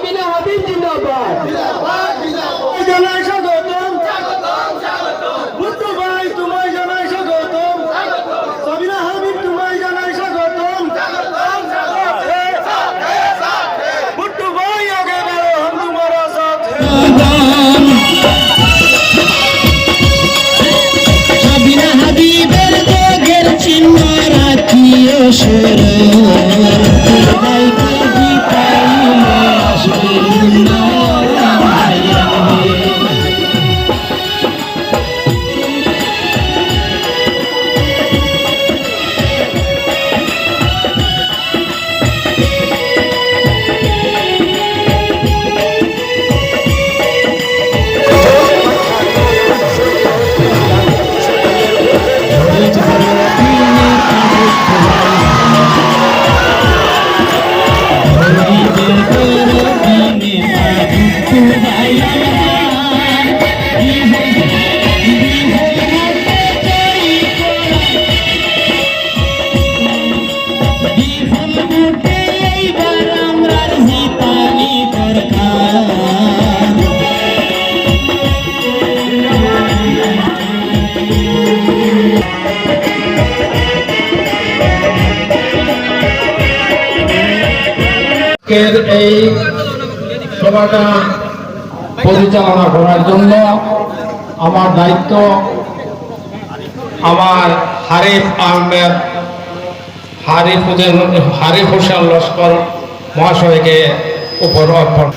সাবিনা হাবিব জিন্দাবাদ। জানাই স্বাগতম। বুদ্ধ ভাই তোমায় জানাই স্বাগতম। সাবিনা হাবিব তোমায় জানাই স্বাগতম। বুদ্ধ ভাই আগে বাড়ো হাম তোমারা সাথ। সাবিনা হাবিবের ত্যাগের চিহ্ন রাখিও সুর আজকের এই সভাটা পরিচালনা করার জন্য আমার দায়িত্ব, আমার হারিফ আহমেদ হারিফ হারিফ হোসেন লস্কর মহাশয়কে উপর অর্পণ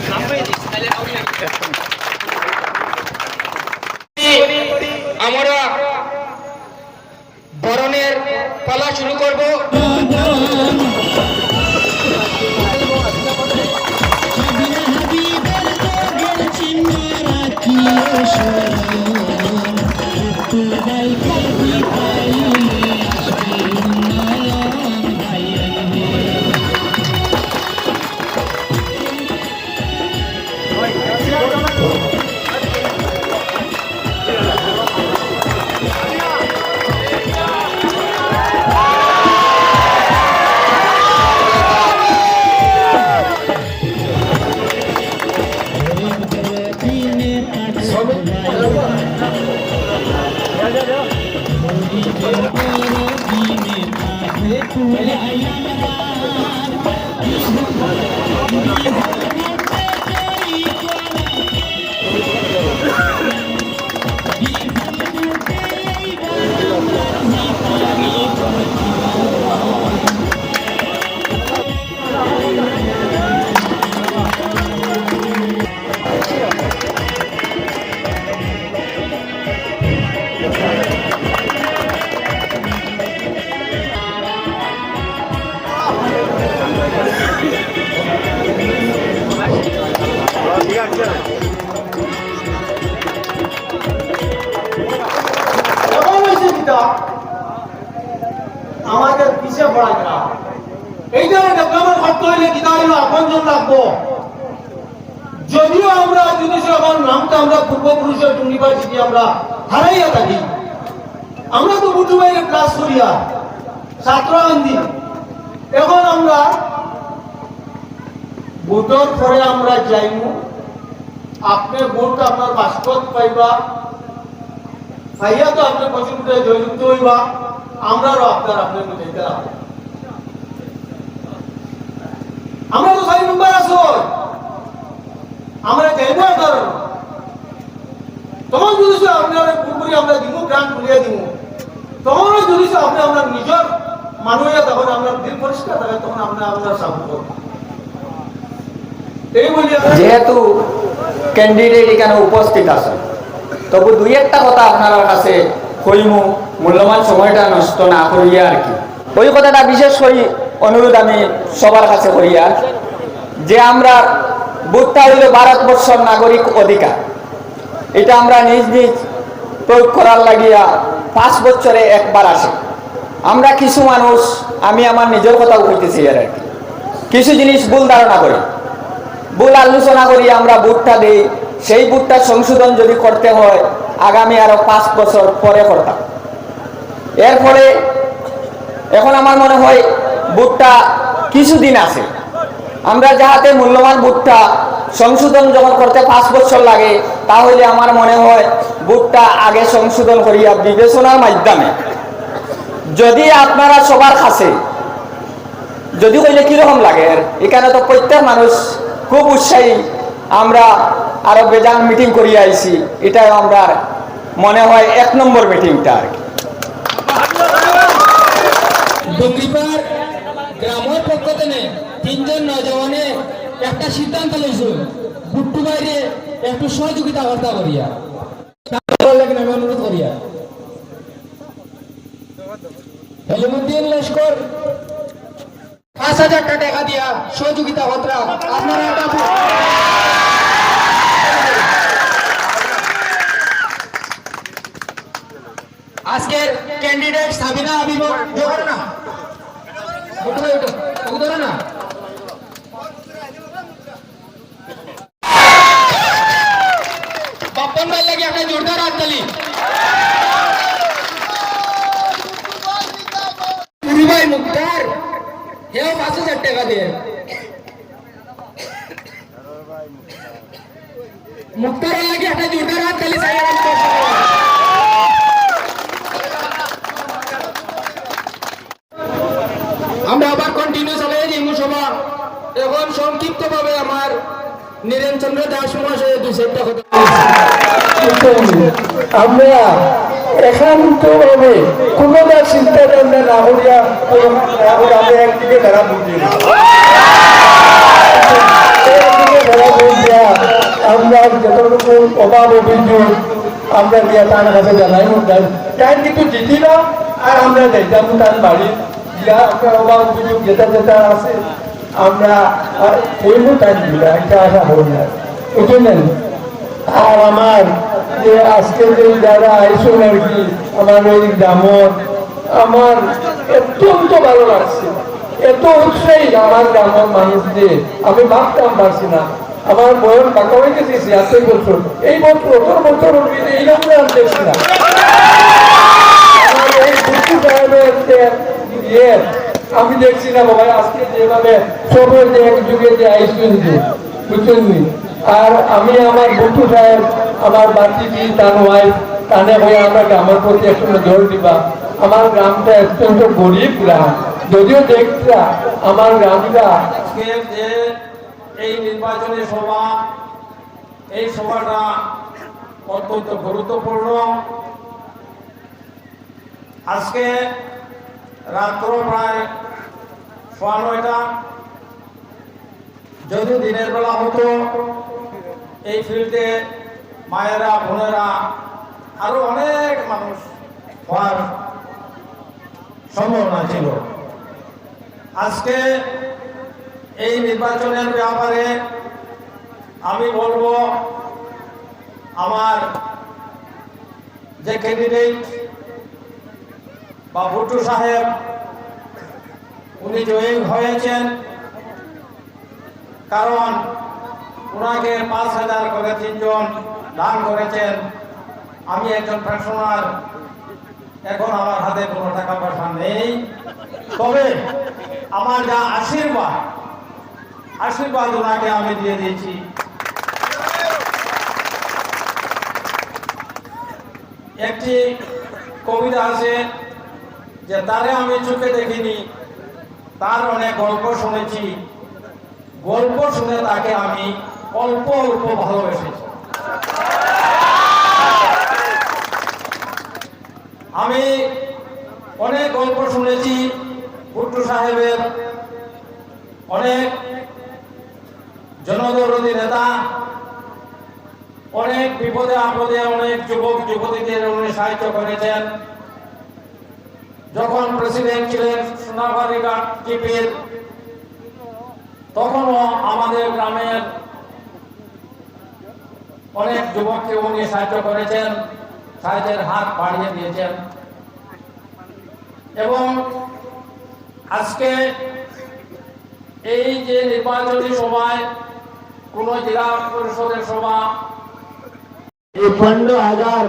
লাগবো যদিও আমরা জিনিস আমার নামটা আমরা পূর্বপুরুষের ইউনিভার্সিটি আমরা হারাইয়া থাকি। আমরা তো বুটু বাইরে ক্লাস করিয়া ছাত্র আন্দি এখন আমরা বুটর পরে আমরা যাইমু। আপনি বুট আপনার বাস্তব পাইবা। পাইয়া তো আপনি কচিপুটে জয়যুক্ত হইবা। আমরাও আপনার আপনার বুঝাইতে লাগবে আমরা তো ছয় নম্বর আছো আমরা যাইব কারণ তখন যদি আপনার পুরোপুরি আমরা দিমু, গ্রাম খুলিয়ে দিমু। তখনও যদি আপনি আমরা নিজের মানুষে তখন আমরা দিল পরিষ্কার থাকে তখন আমরা আমরা সাপোর্ট করব। যেহেতু ক্যান্ডিডেট এখানে উপস্থিত আছে, তবু দুই একটা কথা আপনার কাছে কইমু, মূল্যবান সময়টা নষ্ট না করিয়া আর কি। ওই কথাটা বিশেষ করে অনুরোধ আমি সবার কাছে করিয়া যে আমরা বুথটা হইল ভারতবর্ষের নাগরিক অধিকার। এটা আমরা নিজ নিজ প্রয়োগ করার লাগিয়া পাঁচ বছরে একবার আসে। আমরা কিছু মানুষ, আমি আমার নিজের কথা কইতেছি আর কি কিছু জিনিস ভুল ধারণা করি। ভুল আলোচনা করি, আমরা বুটটা দিই। সেই বুটটা সংশোধন যদি করতে হয়, আগামী আরও পাঁচ বছর পরে করতাম। এর ফলে এখন আমার মনে হয় বুটটা কিছুদিন আছে। আমরা যাহাতে মূল্যবান বুটটা সংশোধন যখন করতে পাঁচ বছর লাগে তাহলে আমার মনে হয় বুটটা আগে সংশোধন করিয়া বিবেচনার মাধ্যমে। যদি আপনারা সবার কাছে যদি কইলে কীরকম লাগে? এখানে তো প্রত্যেক মানুষ খুব উৎসাহী। আমরা আরও বেজান মিটিং করিয়া আইছি এটা আমরা মনে হয় এক নম্বর মিটিংটা আর কি। গ্রামের পক্ষ থেকে তিনজন নজওয়ানে একটা সিদ্ধান্ত লইছিল বুট্টু বাইরে একটু সহযোগিতা বার্তা করিয়া। আজকের ক্যান্ডিডেট সাবিনা আবিব না? ওঠো ওঠো ওকে ধরো না বাপ্পন ভাই লাগে একটা জোরদার হাততালি পুরু ভাই মুক্তার হেও পাঁচ হাজার টাকা দিয়ে মুক্তারের লাগে একটা জোরদার হাততালি সাইয়া চন্দ্র দাস মহাশয় আমরা কোনো না চিন্তা ভাবনা না করিয়া আমরা একদিকে ধরা বুঝি আমরা যতটুকু অভাব অভিযোগ আমরা দিয়া তার কাছে জানাই তাই কিন্তু জিতি না আমরা যাইতাম তার বাড়ি। দিয়া আপনার অভাব আছে আমরা কইব তাই এটা আশা না। আর আমার যে আজকে যে যারা আইসুন আর কি, আমার ওই আমার অত্যন্ত ভালো লাগছে এত উৎসাহী আমার গ্রামের মানুষ যে, আমি ভাবতাম পারছি না। আমার বয়স বাঁকা হয়ে গেছে ছিয়াত্তর বছর। এই বছর অতর বছর এই রকম আমি দেখছি না আমার এই বুদ্ধি সাহেবের যে ইয়ে, আমি দেখছি না বাবা, আজকে যেভাবে সবের যে এক যুগে যে আইসুন যে বুঝছেন আর আমি আমার বন্ধু সাহেব, আমার বাচ্চিটি, তার ওয়াইফ তানে হয়ে আমরা গ্রামের প্রতি একটু জোর দিবা। আমার গ্রামটা অত্যন্ত গরিব গ্রাম। যদিও দেখতা আমার গ্রামটা যে এই নির্বাচনী সভা, এই সভাটা অত্যন্ত গুরুত্বপূর্ণ। আজকে রাত্র প্রায় সোয়া নয়টা। যদি দিনের বেলা হতো, এই ফিল্ডে মায়েরা, বোনেরা, আরও অনেক মানুষ হওয়ার সম্ভাবনা ছিল। আজকে এই নির্বাচনের ব্যাপারে আমি বলব, আমার যে ক্যান্ডিডেট বা ভুট্টু সাহেব, উনি জয়ী হয়েছেন। কারণ ওনাকে পাঁচ হাজার করে তিনজন দান করেছেন। আমি একজন পেনশনার এখন আমার হাতে কোনো টাকা পয়সা নেই। তবে আমার যা আশীর্বাদ আশীর্বাদ ওনাকে আমি দিয়ে দিয়েছি। একটি কবিতা আছে যে তারে আমি চোখে দেখিনি। তার অনেক গল্প শুনেছি। গল্প শুনে তাকে আমি অল্প অল্প ভালোবেসেছি। আমি অনেক গল্প শুনেছি ভুট্টু সাহেবের। অনেক জনদরদী নেতা। অনেক বিপদে আপদে অনেক যুবক, যুবতীদের উনি সাহায্য করেছেন। যখন প্রেসিডেন্ট ছিলেন সোনাবাড়ি টিপির তখনও আমাদের গ্রামের অনেক যুবককে উনি সাহায্য করেছেন, সাহায্যের হাত বাড়িয়ে দিয়েছেন। এবং আজকে এই যে নির্বাচনী সভায় কোন জেলা পরিষদের সভা এই পনেরো হাজার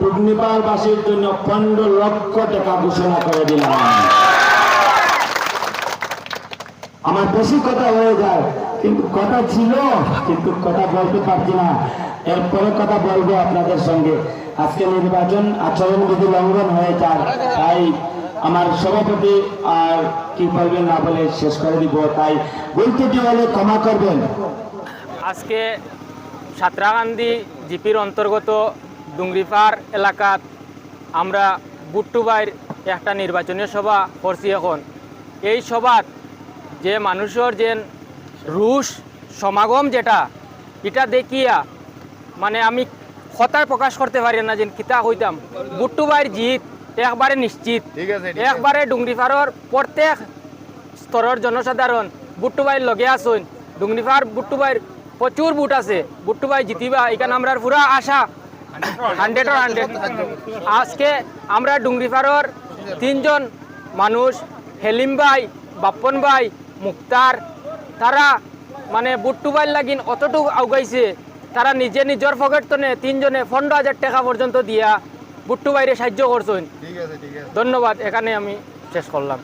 দুর্নিবার বাসীর জন্য পনেরো লক্ষ টাকা ঘোষণা করে দিলাম। আমার বেশি কথা হয়ে যায়, কিন্তু কথা ছিল, কিন্তু কথা বলতে পারছি না। এরপরে কথা বলব আপনাদের সঙ্গে। আজকে নির্বাচন আচরণবিধি লঙ্ঘন হয়ে যায়, তাই আমার সভাপতি আর কি বলবেন না বলে শেষ করে দিব। তাই বলতে হলে ক্ষমা করবেন। আজকে সাঁতরাকান্দি জিপির অন্তর্গত ডুংরিপার এলাকাত আমরা বুট্টুবাইর একটা নির্বাচনী সভা করছি এখন। এই সভাত যে মানুষের যে রুশ সমাগম যেটা এটা দেখিয়া মানে আমি কথায় প্রকাশ করতে পারি না যে কিতা হইতাম বুট্টুবাইর জিত একবারে নিশ্চিত। একবারে ডুংরিপাড়র প্রত্যেক স্তরের জনসাধারণ বুট্টুবাইর লগে আসুন ডুংরিপার বুট্টুবাইর প্রচুর বুট আছে। বুট্টুবাই জিতিবা এখানে আমরা পুরা আশা। হান্ড্রেড আর হান্ড্রেড আজকে আমরা ডুংরিপাড়র তিনজন মানুষ হেলিম ভাই বাপ্পন ভাই মুক্তার তারা মানে বুট্টুবাইর লাগিন অতটুকু আউগাইছে তারা নিজে নিজের পকেট তনে তিনজনে পনেরো হাজার টাকা পর্যন্ত দিয়া বুট্টু বাইরে সাহায্য করছেন। ধন্যবাদ এখানে আমি শেষ করলাম।